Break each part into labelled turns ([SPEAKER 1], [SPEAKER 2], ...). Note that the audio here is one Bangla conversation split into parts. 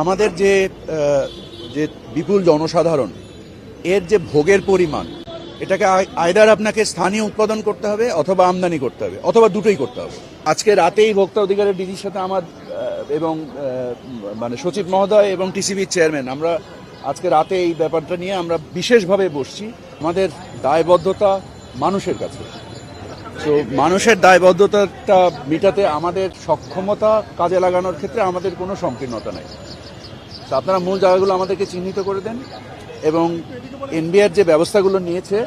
[SPEAKER 1] আমাদের যে যে বিপুল জনসাধারণ, এর যে ভোগের পরিমাণ, এটাকে আইদার আপনাকে স্থানীয় উৎপাদন করতে হবে অথবা আমদানি করতে হবে, অথবা দুটোই করতে হবে। আজকে রাতেই ভোক্তা অধিকারের ডিজির সাথে আমার এবং মানে সচিব মহোদয় এবং টিসিবির চেয়ারম্যান, আমরা আজকে রাতে এই ব্যাপারটা নিয়ে আমরা বিশেষভাবে বসছি আমাদের দায়বদ্ধতা মানুষের কাছে। তো মানুষের দায়বদ্ধতাটা মেটাতে আমাদের সক্ষমতা কাজে লাগানোর ক্ষেত্রে আমাদের কোনো সংকীর্ণতা নাই। তো আপনারা মূল জায়গাগুলো আমাদেরকে চিহ্নিত করে দেন এবং এনবিআর যে ব্যবস্থাগুলো নিয়েছে,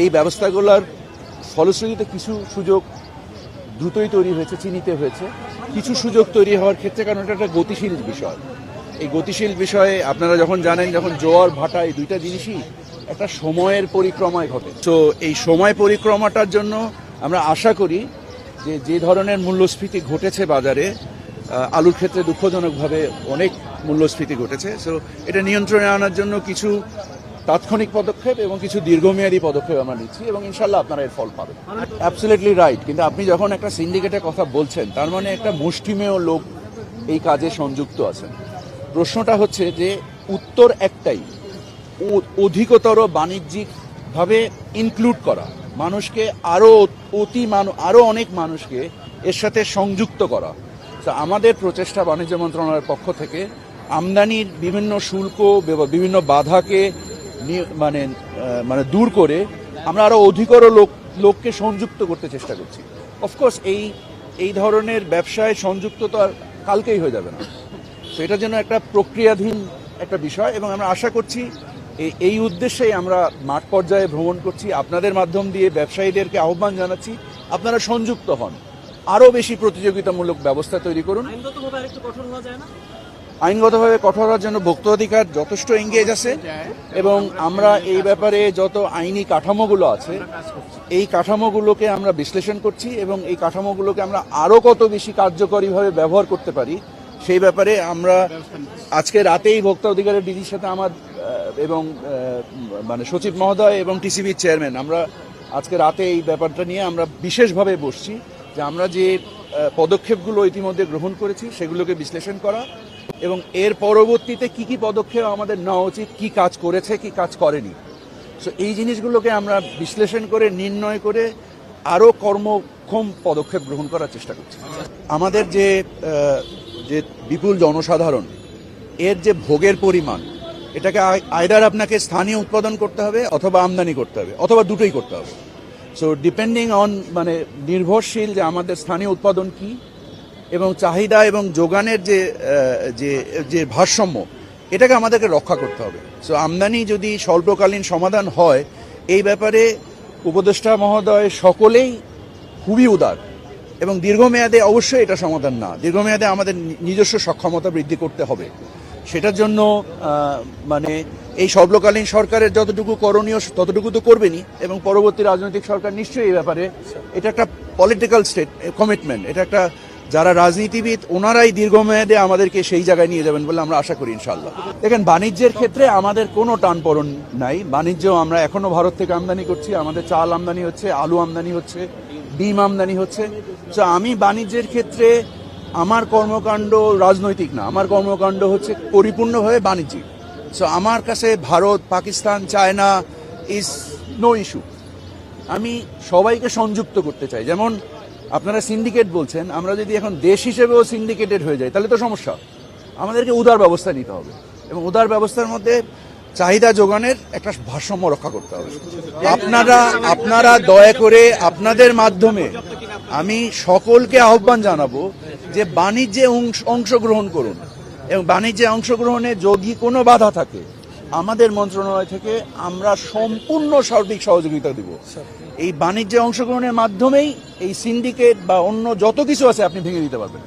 [SPEAKER 1] এই ব্যবস্থাগুলোর ফলশ্রুতিতে কিছু সুযোগ দ্রুতই তৈরি হয়েছে চিনিতে হয়েছে। কিছু সুযোগ তৈরি হওয়ার ক্ষেত্রে কারণ এটা একটা গতিশীল বিষয়। এই গতিশীল বিষয়ে আপনারা যখন জানেন, যখন জোয়ার, ভাটা, এই দুইটা জিনিসই একটা সময়ের পরিক্রমায় ঘটে। তো এই সময় পরিক্রমাটার জন্য আমরা আশা করি যে যে ধরনের মূল্যস্ফীতি ঘটেছে বাজারে আলুর ক্ষেত্রে দুঃখজনকভাবে অনেক মূল্যস্ফীতি ঘটেছে। সো এটা নিয়ন্ত্রণে আনার জন্য কিছু তাৎক্ষণিক পদক্ষেপ এবং কিছু দীর্ঘমেয়াদী পদক্ষেপ আমরা নিচ্ছি এবং ইনশাল্লাহ আপনারা এর ফল পাবেন। অ্যাবসুলেটলি রাইট কিন্তু আপনি যখন একটা সিন্ডিকেটের কথা বলছেন, তার মানে একটা মুষ্টিমেয় লোক এই কাজে সংযুক্ত আছেন। প্রশ্নটা হচ্ছে যে উত্তর একটাই অধিকতর বাণিজ্যিকভাবে ইনক্লুড করা, মানুষকে আরও অতি মানু আরও অনেক মানুষকে এর সাথে সংযুক্ত করা। তো আমাদের প্রচেষ্টা বাণিজ্য মন্ত্রণালয়ের পক্ষ থেকে আমদানির বিভিন্ন শুল্ক বিভিন্ন বাধাকে মানে মানে দূর করে আমরা আরও অধিকর লোক লোককে সংযুক্ত করতে চেষ্টা করছি। অফকোর্স এই এই ধরনের ব্যবসায় সংযুক্ত তো আর কালকেই হয়ে যাবে না। তো এটা যেন একটা প্রক্রিয়াধীন একটা বিষয় এবং আমরা আশা করছি এই উদ্দেশ্যেই আমরা মাঠ পর্যায়ে ভ্রমণ করছি। আপনাদের মাধ্যম দিয়ে ব্যবসায়ীদেরকে আহ্বান জানাচ্ছি, আপনারা সংযুক্ত হন। আরও বেশি প্রতিযোগিতামূলক ব্যবস্থা তৈরি করুন।
[SPEAKER 2] আইনগতভাবে কঠোর
[SPEAKER 1] হওয়ার জন্য ভোক্তা অধিকার যথেষ্ট এঙ্গেজ আছে এবং আমরা এই ব্যাপারে যত আইনি কাঠামোগুলো আছে এই কাঠামোগুলোকে আমরা বিশ্লেষণ করছি এবং এই কাঠামোগুলোকে আমরা আরও কত বেশি কার্যকরীভাবে ব্যবহার করতে পারি সেই ব্যাপারে আমরা আজকে রাতেই ভোক্তা অধিকারের ডিজির সাথে আমার এবং মানে সচিব মহোদয় এবং টিসিবির চেয়ারম্যান আমরা আজকে রাতে এই ব্যাপারটা নিয়ে আমরা বিশেষভাবে বসছি। যে আমরা যে পদক্ষেপগুলো ইতিমধ্যে গ্রহণ করেছি, সেগুলোকে বিশ্লেষণ করা এবং এর পরবর্তীতে কি কি পদক্ষেপ আমাদের নেওয়া উচিত, কি কাজ করেছে, কি কাজ করেনি। সো এই জিনিসগুলোকে আমরা বিশ্লেষণ করে, নির্ণয় করে আরও কর্মক্ষম পদক্ষেপ গ্রহণ করার চেষ্টা করছি। আমাদের যে যে বিপুল জনসাধারণ, এর যে ভোগের পরিমাণ, এটাকে আইদার আপনাকে স্থানীয় উৎপাদন করতে হবে অথবা আমদানি করতে হবে, অথবা দুটোই করতে হবে। সো ডিপেন্ডিং অন মানে নির্ভরশীল যে আমাদের স্থানীয় উৎপাদন কি, এবং চাহিদা এবং যোগানের যে যে যে ভারসাম্য, এটাকে আমাদেরকে রক্ষা করতে হবে। সো আমদানি যদি স্বল্পকালীন সমাধান হয়, এই ব্যাপারে উপদেষ্টা মহোদয় সকলেই খুবই উদার, এবং দীর্ঘমেয়াদে অবশ্যই এটা সমাধান না। দীর্ঘমেয়াদে আমাদের নিজস্ব সক্ষমতা বৃদ্ধি করতে হবে। সেটার জন্য মানে এই সর্বকালীন সরকারের যতটুকু করণীয়, ততটুকু তো করবেনই এবং পরবর্তী রাজনৈতিক সরকার নিশ্চয়ই এই ব্যাপারে এটা একটা পলিটিক্যাল স্টেট কমিটমেন্ট এটা একটা যারা রাজনীতিবিদ ওনারাই দীর্ঘমেয়াদে আমাদেরকে সেই জায়গায় নিয়ে যাবেন বলে আমরা আশা করি ইনশাল্লাহ দেখেন, বাণিজ্যের ক্ষেত্রে আমাদের কোনো টানপড়ন নাই। বাণিজ্য আমরা এখনও ভারত থেকে আমদানি করছি। আমাদের চাল আমদানি হচ্ছে, আলু আমদানি হচ্ছে, ডিম আমদানি হচ্ছে। তো আমি বাণিজ্যের ক্ষেত্রে আমার কর্মকাণ্ড রাজনৈতিক না। আমার কর্মকাণ্ড হচ্ছে পরিপূর্ণভাবে বাণিজ্যিক। সো আমার কাছে Bharat, Pakistan, China is no issue আমি সবাইকে সংযুক্ত করতে চাই। যেমন আপনারা সিন্ডিকেট বলছেন, আমরা যদি এখন দেশ হিসেবেও সিন্ডিকেটেড হয়ে যাই, তাহলে তো সমস্যা। আমাদেরকে উদার ব্যবস্থা নিতে হবে এবং উদার ব্যবস্থার মধ্যে চাহিদা যোগানের একটা ভারসাম্য রক্ষা করতে হবে। আপনারা আপনারা দয়া করে আপনাদের মাধ্যমে আমি সকলকে আহ্বান জানাব যে বাণিজ্যে অংশ- অংশগ্রহণ করুন। এবং বাণিজ্যে অংশগ্রহণে যদি কোনো বাধা থাকে, আমাদের মন্ত্রণালয় থেকে আমরা সম্পূর্ণ সার্বিক সহযোগিতা দিব। এই বাণিজ্যে অংশগ্রহণের মাধ্যমেই এই সিন্ডিকেট বা অন্য যত কিছু আছে, আপনি ভেঙে দিতে পারবেন।